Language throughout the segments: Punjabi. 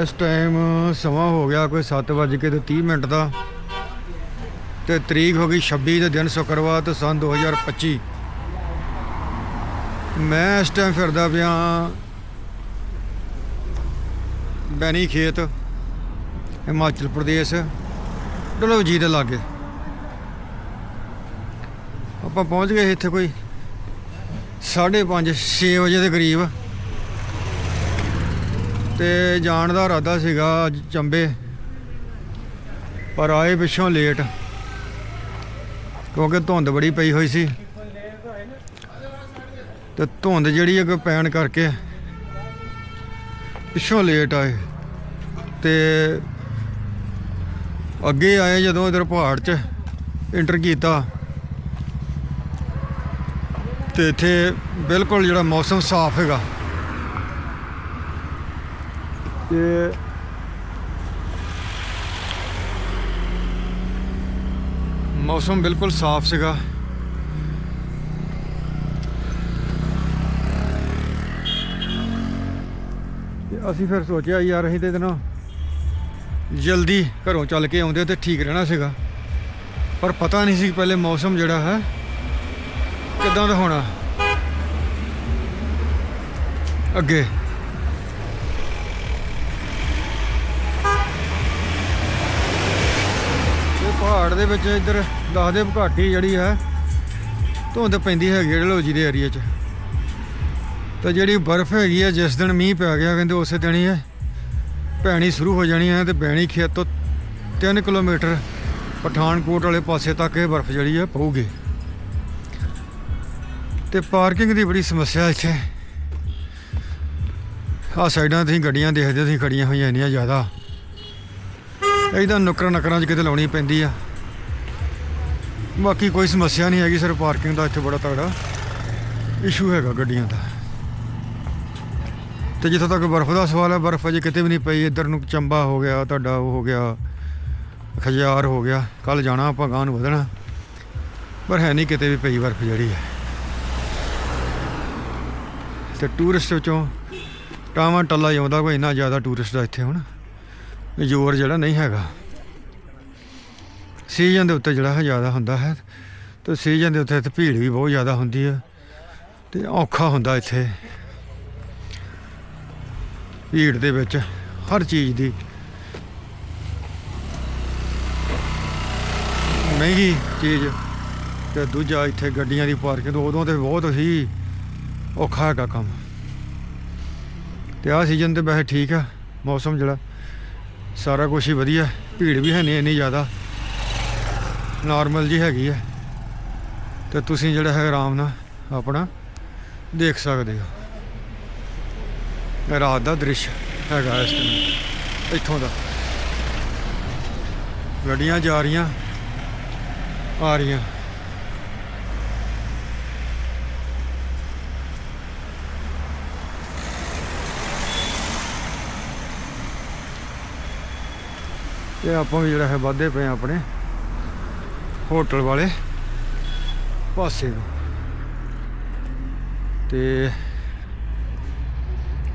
ਇਸ ਟਾਈਮ ਸਮਾਂ ਹੋ ਗਿਆ ਕੋਈ 7 ਵਜੇ ਕੇ ਤੇ 30 ਮਿੰਟ ਦਾ ਤੇ ਤਰੀਕ ਹੋ ਗਈ 26 ਦੇ ਦਿਨ ਸ਼ੁੱਕਰਵਾਰ ਤੇ ਸਨ 2025 ਮੈਂ ਇਸ ਟਾਈਮ ਫਿਰਦਾ ਪਿਆ ਬੈਣੀ ਖੇਤ, ਹਿਮਾਚਲ ਪ੍ਰਦੇਸ਼, ਡਲਹੌਜੀ ਦੇ ਲਾਗੇ। ਆਪਾਂ ਪਹੁੰਚ ਗਏ ਇੱਥੇ ਕੋਈ 5:30 6 ਵਜੇ ਦੇ ਕਰੀਬ। ਤੇ ਜਾਣ ਦਾ ਇਰਾਦਾ ਸੀਗਾ ਅੱਜ ਚੰਬੇ। ਪਰ ਆਏ ਪਿੱਛੋਂ ਲੇਟ ਕਿਉਂਕਿ ਧੁੰਦ ਬੜੀ ਪਈ ਹੋਈ ਸੀ। ਤੇ ਧੁੰਦ ਜਿਹੜੀ ਅੱਗੇ ਪੈਣ ਕਰਕੇ ਪਿੱਛੋਂ ਲੇਟ ਆਏ। ਤੇ ਅੱਗੇ ਆਏ ਜਦੋਂ ਇਧਰ ਪਹਾੜ 'ਚ ਇੰਟਰ ਕੀਤਾ। ਤੇ ਇੱਥੇ ਬਿਲਕੁਲ ਜਿਹੜਾ ਮੌਸਮ ਸਾਫ਼ ਹੈਗਾ। ਤੇ ਮੌਸਮ ਬਿਲਕੁਲ ਸਾਫ਼ ਸੀਗਾ। ਤੇ ਅਸੀਂ ਫਿਰ ਸੋਚਿਆ ਯਾਰ ਅਸੀਂ ਤੇ ਇਹਦੇ ਜਲਦੀ ਘਰੋਂ ਚੱਲ ਕੇ ਆਉਂਦੇ ਤੇ ਠੀਕ ਰਹਿਣਾ ਸੀਗਾ। ਪਰ ਪਤਾ ਨਹੀਂ ਸੀ ਪਹਿਲੇ ਮੌਸਮ ਜਿਹੜਾ ਹੈ ਕਿਦਾਂ ਦਾ ਹੋਣਾ? ਅੱਗੇ। ਇਹ ਪਹਾੜ ਦੇ ਵਿੱਚ ਇੱਧਰ ਦੱਸਦੇ ਘਾਟੀ ਜਿਹੜੀ ਹੈ ਧੁੰਦ ਪੈਂਦੀ ਹੈਗੀ ਡਲਹੌਜੀ ਦੇ ਏਰੀਆ 'ਚ। ਤਾਂ ਜਿਹੜੀ ਬਰਫ਼ ਹੈਗੀ ਹੈ ਜਿਸ ਦਿਨ ਮੀਂਹ ਪੈ ਗਿਆ ਕਹਿੰਦੇ ਉਸੇ ਦਿਨ ਹੀ ਹੈ ਪੈਣੀ ਸ਼ੁਰੂ ਹੋ ਜਾਣੀ ਹੈ ਤੇ ਬੈਣੀ ਖੇਤ ਤੋਂ 3 ਕਿਲੋਮੀਟਰ ਪਠਾਨਕੋਟ ਵਾਲੇ ਪਾਸੇ ਤੱਕ ਇਹ ਬਰਫ਼ ਜਿਹੜੀ ਹੈ ਪਊਗੀ। ਤੇ ਪਾਰਕਿੰਗ ਦੀ ਬੜੀ ਸਮੱਸਿਆ ਇੱਥੇ। ਆ ਸਾਈਡਾਂ ਤੇ ਗੱਡੀਆਂ ਦੇਖਦੇ ਤੁਸੀਂ ਖੜੀਆਂ ਹੋਈਆਂ ਇੰਨੀਆਂ ਜ਼ਿਆਦਾ। ਇਹਦਾ ਨੁਕਰਾਂ ਨਕਰਾਂ 'ਚ ਕਿਤੇ ਲਾਉਣੀ ਪੈਂਦੀ ਆ। ਬਾਕੀ ਕੋਈ ਸਮੱਸਿਆ ਨਹੀਂ ਹੈਗੀ ਸਿਰਫ ਪਾਰਕਿੰਗ ਦਾ ਇੱਥੇ ਬੜਾ ਤਗੜਾ ਇਸ਼ੂ ਹੈਗਾ ਗੱਡੀਆਂ ਦਾ। ਤੇ ਜਿੱਥੋਂ ਤੱਕ ਬਰਫ਼ ਦਾ ਸਵਾਲ ਹੈ, ਬਰਫ਼ ਅਜੇ ਕਿਤੇ ਵੀ ਨਹੀਂ ਪਈ। ਇੱਧਰ ਨੂੰ ਚੰਬਾ ਹੋ ਗਿਆ, ਤੁਹਾਡਾ ਉਹ ਹੋ ਗਿਆ, ਖਜਿਆਰ ਹੋ ਗਿਆ। ਕੱਲ ਜਾਣਾ ਆਪਾਂ ਗਾਂ ਨੂੰ ਵਧਣਾ। ਪਰ ਹੈ ਨਹੀਂ ਕਿਤੇ ਵੀ ਪਈ ਬਰਫ਼ ਜਿਹੜੀ ਹੈ। ਤੇ ਟੂਰਿਸਟ ਵਿੱਚੋਂ ਟਾਵਾਂ ਟੱਲਾ ਹੀ ਕੋਈ ਇੰਨਾ ਜ਼ਿਆਦਾ ਟੂਰਿਸਟ ਦਾ ਇੱਥੇ ਹੁਣ। ਜ਼ੋਰ ਜਿਹੜਾ ਨਹੀਂ ਹੈਗਾ। ਸੀਜ਼ਨ ਦੇ ਉੱਤੇ ਜਿਹੜਾ ਹੈ ਜ਼ਿਆਦਾ ਹੁੰਦਾ ਹੈ ਤੇ ਸੀਜ਼ਨ ਦੇ ਉੱਤੇ ਇੱਥੇ ਭੀੜ ਵੀ ਬਹੁਤ ਜ਼ਿਆਦਾ ਹੁੰਦੀ ਹੈ ਤੇ ਔਖਾ ਹੁੰਦਾ ਇੱਥੇ। ਭੀੜ ਦੇ ਵਿੱਚ ਹਰ ਚੀਜ਼ ਦੀ ਮਹਿੰਗੀ ਚੀਜ਼ ਤੇ ਦੂਜਾ ਇੱਥੇ ਗੱਡੀਆਂ ਦੀ ਪਾਰਕਿੰਗ ਉਦੋਂ ਤੇ ਬਹੁਤ ਹੀ ਔਖਾ ਹੈਗਾ ਕੰਮ। ਤੇ ਆਹ ਸੀਜ਼ਨ ਤੇ ਵੈਸੇ ਠੀਕ ਆ, ਮੌਸਮ ਜਿਹੜਾ, ਸਾਰਾ ਕੁਝ ਹੀ ਵਧੀਆ, ਭੀੜ ਵੀ ਹੈ ਨਹੀਂ ਇੰਨੀ ਜ਼ਿਆਦਾ। ਨਾਰਮਲ ਜੀ ਹੈਗੀ ਹੈ ਤੇ ਤੁਸੀਂ ਜਿਹੜਾ ਹੈ ਆਰਾਮ ਨਾਲ ਆਪਣਾ ਦੇਖ ਸਕਦੇ ਹੋ। ਰਾਤ ਦਾ ਦ੍ਰਿਸ਼ ਹੈਗਾ ਇਸ ਟਾਈਮ ਇੱਥੋਂ ਦਾ। ਗੱਡੀਆਂ ਜਾ ਰਹੀਆਂ, ਆ ਰਹੀਆਂ। ਤੇ ਆਪਾਂ ਵੀ ਜਿਹੜਾ ਹੈ ਵਾਧੇ ਪਏ ਹਾਂ ਆਪਣੇ ਹੋਟਲ ਵਾਲੇ ਪਾਸੇ ਨੂੰ। ਤੇ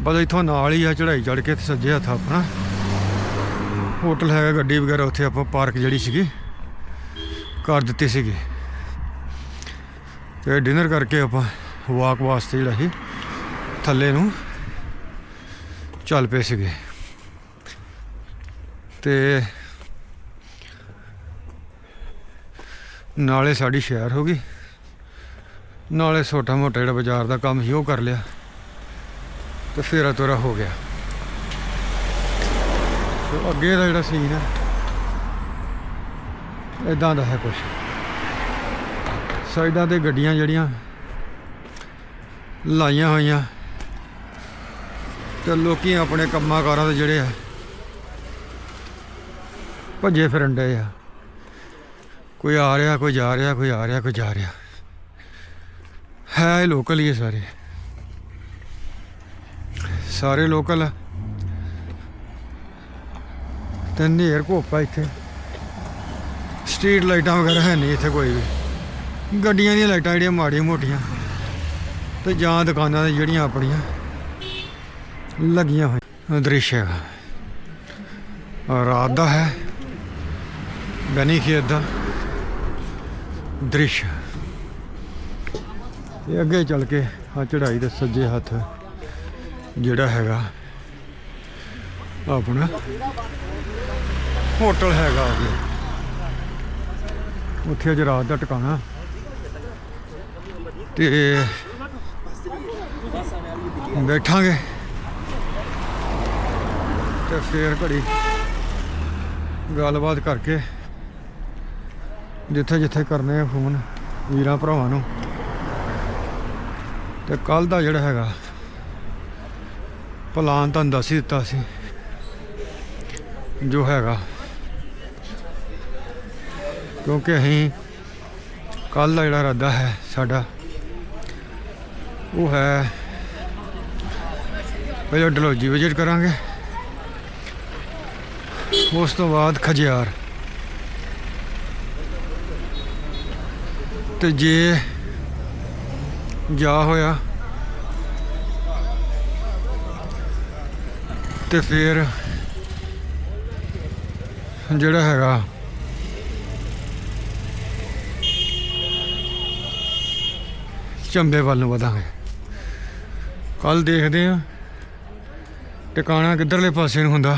ਬਸ ਇੱਥੋਂ ਨਾਲ ਹੀ ਆ ਚੜਾਈ ਚੜ ਕੇ ਤੇ ਸੱਜੇ ਹੱਥ ਆਪਣਾ। ਹੋਟਲ ਹੈਗਾ, ਗੱਡੀ ਵਗੈਰਾ ਉੱਥੇ ਆਪਾਂ ਪਾਰਕ ਜਿਹੜੀ ਸੀਗੀ, ਕਰ ਦਿੱਤੀ ਸੀਗੀ। ਤੇ ਡਿਨਰ ਕਰਕੇ ਆਪਾਂ ਵਾਕ ਵਾਸਤੇ ਜਿਹੜਾ ਸੀ, ਥੱਲੇ ਨੂੰ ਚੱਲ ਪਏ ਸੀਗੇ। ਤੇ ਨਾਲੇ ਸਾਡੀ ਸ਼ਹਿਰ ਹੋ ਗਈ। ਨਾਲੇ ਛੋਟਾ ਮੋਟਾ ਜਿਹੜਾ ਬਾਜ਼ਾਰ ਦਾ ਕੰਮ ਸੀ, ਉਹ ਕਰ ਲਿਆ। ਤੇ ਫੇਰਾ ਤੋਰਾ ਹੋ ਗਿਆ। ਸੋ ਅੱਗੇ ਦਾ ਜਿਹੜਾ ਸੀਨ ਹੈ ਇਦਾਂ ਦਾ ਹੈ ਕੁਝ ਸਾਈਡਾਂ ਤੇ ਗੱਡੀਆਂ ਜਿਹੜੀਆਂ ਲਾਈਆਂ ਹੋਈਆਂ, ਤੇ ਲੋਕੀ ਆਪਣੇ ਕੰਮਾਂ ਕਾਰਾਂ ਦੇ ਜਿਹੜੇ ਆ ਭੱਜੇ ਫਿਰਨ ਡਏ ਆ। ਕੋਈ ਆ ਰਿਹਾ, ਕੋਈ ਜਾ ਰਿਹਾ, ਕੋਈ ਆ ਰਿਹਾ, ਕੋਈ ਜਾ ਰਿਹਾ। ਹੈ ਇਹ ਲੋਕਲ ਹੀ ਹੈ ਸਾਰੇ। ਸਾਰੇ ਲੋਕਲ ਆ। ਤੇ ਨੇਰ ਘੋਪਾ ਇੱਥੇ। ਸਟਰੀਟ ਲਾਈਟਾਂ ਵਗੈਰਾ ਹੈ ਨਹੀਂ ਇੱਥੇ ਕੋਈ ਵੀ। ਗੱਡੀਆਂ ਦੀਆਂ ਲਾਈਟਾਂ ਜਿਹੜੀਆਂ ਮਾੜੀਆਂ ਮੋਟੀਆਂ। ਤੇ ਜਾਂ ਦੁਕਾਨਾਂ ਦੀ ਜਿਹੜੀਆਂ ਆਪਣੀਆਂ। ਲੱਗੀਆਂ ਹੋਈਆਂ। ਦ੍ਰਿਸ਼ ਹੈਗਾ ਰਾਤ ਦਾ ਹੈ। ਬਨੀ ਖੇਤ ਦਾ ਦ੍ਰਿਸ਼। ਇਹ ਅੱਗੇ ਚੱਲ ਕੇ ਆ ਚੜਾਈ ਦੇ ਸੱਜੇ ਹੱਥ ਜਿਹੜਾ ਹੈਗਾ, ਆਪਣਾ ਹੋਟਲ ਹੈਗਾ ਅੱਗੇ। ਉੱਥੇ ਅੱਜ ਰਾਤ ਦਾ ਟਿਕਾਣਾ। ਤੇ ਬੈਠਾਂਗੇ। ਤੇ ਫੇਰ ਘੜੀ ਗੱਲਬਾਤ ਕਰਕੇ ਜਿੱਥੇ ਜਿੱਥੇ ਕਰਨੇ ਆ ਫੋਨ, ਵੀਰਾਂ ਭਰਾਵਾਂ ਨੂੰ। ਤੇ ਕੱਲ ਦਾ ਜਿਹੜਾ ਹੈਗਾ ਪਲਾਨ ਤੁਹਾਨੂੰ ਦੱਸ ਹੀ ਦਿੱਤਾ ਸੀ। ਜੋ ਹੈਗਾ। ਕਿਉਂਕਿ ਅਸੀਂ ਕੱਲ ਦਾ ਜਿਹੜਾ ਇਰਾਦਾ ਹੈ ਸਾਡਾ, ਉਹ ਹੈ ਪਹਿਲਾਂ ਡਲਹੌਜੀ ਵਿਜ਼ਿਟ ਕਰਾਂਗੇ। ਉਸ ਤੋਂ ਬਾਅਦ ਖਜਿਆਰ। ਤੇ ਜੇ ਜਾ ਹੋਇਆ ਤੇ ਫਿਰ ਜਿਹੜਾ ਹੈਗਾ ਚੰਬੇ ਵੱਲ ਨੂੰ ਵਧਾਂਗੇ। ਕੱਲ ਦੇਖਦੇ ਆ ਟਿਕਾਣਾ ਕਿੱਧਰਲੇ ਪਾਸੇ ਨੂੰ ਹੁੰਦਾ।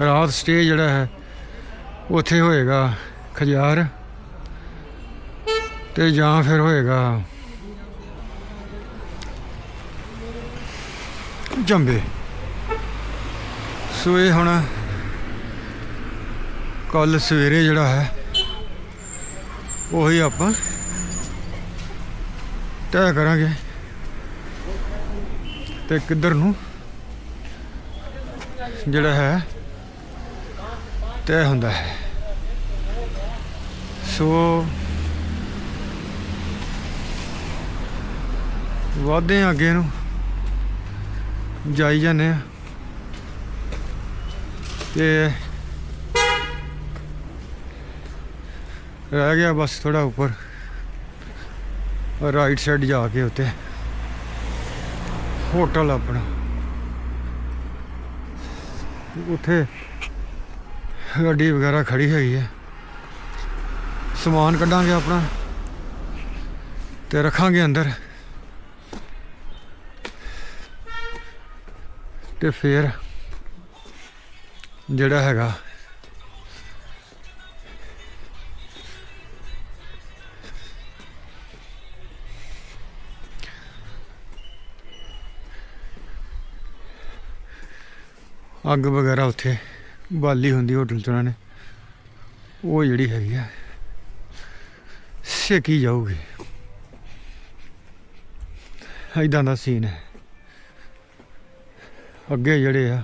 ਰਾਤ ਸਟੇ ਜਿਹੜਾ ਹੈ ਉੱਥੇ ਹੋਏਗਾ ਖਜ਼ਾਰ ਤੇ ਜਾਂ ਫਿਰ ਹੋਏਗਾ ਜੰਬੇ। ਸੋ ਇਹ ਹੁਣ ਕੱਲ ਸਵੇਰੇ ਜਿਹੜਾ ਹੈ, ਉਹੀ ਆਪਾਂ ਤੈਅ ਕਰਾਂਗੇ ਤੇ ਕਿੱਧਰ ਨੂੰ ਜਿਹੜਾ ਹੈ ਤੈਅ ਹੁੰਦਾ ਹੈ। ਸੋ ਵਾਧੇ ਹਾਂ ਅੱਗੇ ਨੂੰ। ਜਾਈ ਜਾਂਦੇ ਆ। ਤੇ ਰਹਿ ਗਿਆ ਬਸ ਥੋੜਾ ਉੱਪਰ। ਰਾਈਟ ਸਾਈਡ ਜਾ ਕੇ ਉੱਤੇ। ਹੋਟਲ ਆਪਣਾ। ਉੱਥੇ ਗੱਡੀ ਵਗੈਰਾ ਖੜੀ ਹੈਗੀ ਹੈ। ਸਮਾਨ ਕੱਢਾਂਗੇ ਆਪਣਾ ਤੇ ਰੱਖਾਂਗੇ ਅੰਦਰ। ਤੇ ਫਿਰ ਜਿਹੜਾ ਹੈਗਾ ਅੱਗ ਵਗੈਰਾ ਉੱਥੇ ਬਾਲੀ ਹੁੰਦੀ ਹੋਟਲ ਚ ਉਹਨਾਂ ਨੇ। ਉਹ ਜਿਹੜੀ ਹੈਗੀ ਆ, ਸੇਕੀ ਜਾਊਗੀ। ਐਦਾਂ ਦਾ ਸੀਨ ਹੈ। ਅੱਗੇ ਜਿਹੜੇ ਆ,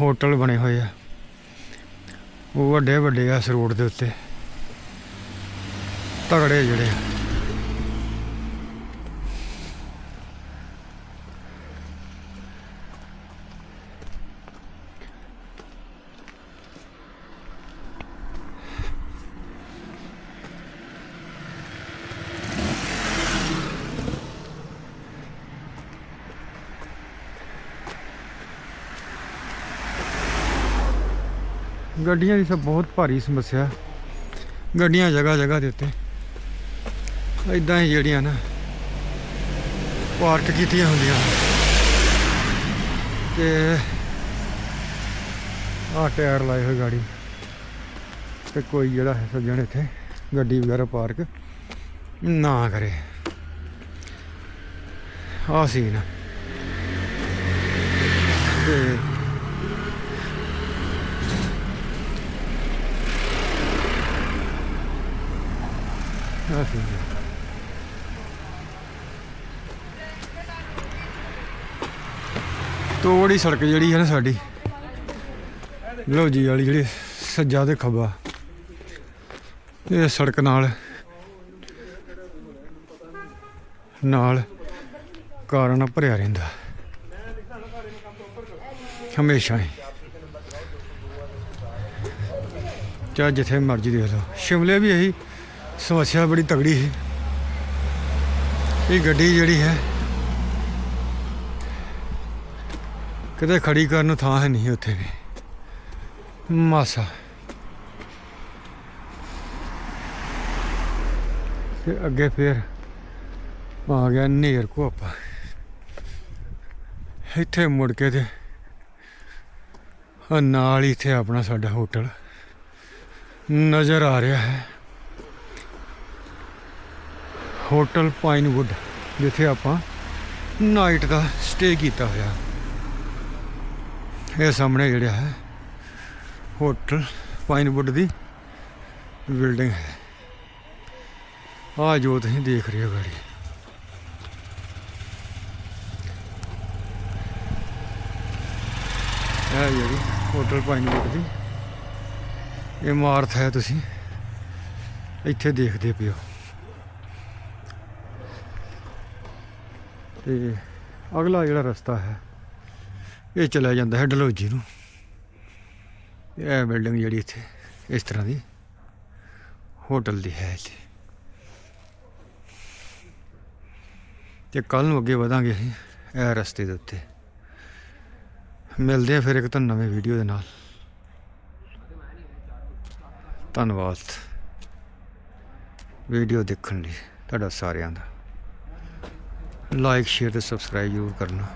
ਹੋਟਲ ਬਣੇ ਹੋਏ ਆ। ਉਹ ਵੱਡੇ ਵੱਡੇ ਆ ਇਸ ਰੋਡ ਦੇ ਉੱਤੇ ਤਗੜੇ ਜਿਹੜੇ ਆ। ਗੱਡੀਆਂ ਦੀ ਸਭ ਬਹੁਤ ਭਾਰੀ ਸਮੱਸਿਆ ਗੱਡੀਆਂ ਜਗ੍ਹਾ ਜਗ੍ਹਾ ਦੇ ਉੱਤੇ। ਇਦਾਂ ਹੀ ਜਿਹੜੀਆਂ ਨਾ, ਪਾਰਕ ਕੀਤੀਆਂ ਹੁੰਦੀਆਂ। ਤੇ ਆਹ ਟਾਇਰ ਲਾਏ ਹੋਏ ਗਾੜੀ। ਤੇ ਕੋਈ ਜਿਹੜਾ ਹੈ ਸੱਜਣ ਇੱਥੇ, ਗੱਡੀ ਵਗੈਰਾ ਪਾਰਕ, ਨਾ ਕਰੇ। ਆਹ ਸੀਨ ਤੇ ਆਹ ਸੀਨ ਹੈ। ਤੋੜੀ ਸੜਕ ਜਿਹੜੀ ਹੈ ਨਾ ਸਾਡੀ। ਲੋਜੀ ਵਾਲੀ ਜਿਹੜੀ ਸੱਜਾ ਤੇ ਖੱਬਾ। ਇਹ ਸੜਕ ਨਾਲ ਨਾਲ ਕਾਰਾਂ ਨਾਲ ਭਰਿਆ ਰਹਿੰਦਾ। ਹਮੇਸ਼ਾ ਹੀ। ਚਾਹੇ ਜਿੱਥੇ ਮਰਜ਼ੀ ਦੇਖ ਲਓ। ਸ਼ਿਮਲੇ ਵੀ ਇਹੀ ਸਮੱਸਿਆ ਬੜੀ ਤਗੜੀ ਸੀ। ਇਹ ਗੱਡੀ ਜਿਹੜੀ ਹੈ, ਕਿਤੇ ਖੜੀ ਕਰਨ ਨੂੰ ਥਾਂ ਹੈ ਨਹੀਂ ਉੱਥੇ ਵੀ। ਮਾਸਾ। ਤੇ ਅੱਗੇ ਫੇਰ ਆ ਗਿਆ ਨੇਰ ਕੋਪਾ ਇੱਥੇ ਮੁੜ ਕੇ ਤੇ ਨਾਲ ਹੀ ਇੱਥੇ ਆਪਣਾ ਸਾਡਾ ਹੋਟਲ ਨਜ਼ਰ ਆ ਰਿਹਾ ਹੈ। ਹੋਟਲ ਪਾਈਨਵੁੱਡ, ਜਿੱਥੇ ਆਪਾਂ ਨਾਈਟ ਦਾ ਸਟੇ ਕੀਤਾ ਹੋਇਆ। ਇਹ ਸਾਹਮਣੇ ਜਿਹੜਾ ਹੈ, ਹੋਟਲ ਪਾਈਨਵੁੱਡ ਦੀ ਬਿਲਡਿੰਗ ਹੈ। ਆ ਜੋ ਤੁਸੀਂ ਦੇਖ ਰਹੇ ਹੋ ਗਾੜੀ। ਇਹ ਜਿਹੜੀ ਹੋਟਲ ਪਾਈਨਵੁੱਡ ਦੀ ਇਮਾਰਤ ਹੈ ਤੁਸੀਂ, ਇੱਥੇ ਦੇਖਦੇ ਪਿਓ ਤੇ ਅਗਲਾ ਜਿਹੜਾ ਰਸਤਾ ਹੈ, ਇਹ ਚਲਾ ਜਾਂਦਾ ਹੈ ਡਲਹੌਜੀ ਨੂੰ। ਇਹ ਬਿਲਡਿੰਗ ਜਿਹੜੀ ਇੱਥੇ, ਇਸ ਤਰ੍ਹਾਂ ਦੀ ਹੋਟਲ ਦੀ ਹੈ ਇੱਥੇ। ਤੇ ਕੱਲ ਨੂੰ ਅੱਗੇ ਵਧਾਂਗੇ ਅਸੀਂ ਇਹ ਰਸਤੇ ਦੇ ਉੱਤੇ। ਮਿਲਦੇ ਆ ਫਿਰ ਇੱਕ ਤਾਂ ਨਵੇਂ ਵੀਡੀਓ ਦੇ ਨਾਲ। ਧੰਨਵਾਦ। ਵੀਡੀਓ ਦੇਖਣ ਲਈ ਤੁਹਾਡਾ ਸਾਰਿਆਂ ਦਾ। ਲਾਈਕ ਸ਼ੇਅਰ ਤੇ ਸਬਸਕ੍ਰਾਈਬ ਜ਼ਰੂਰ ਕਰਨਾ।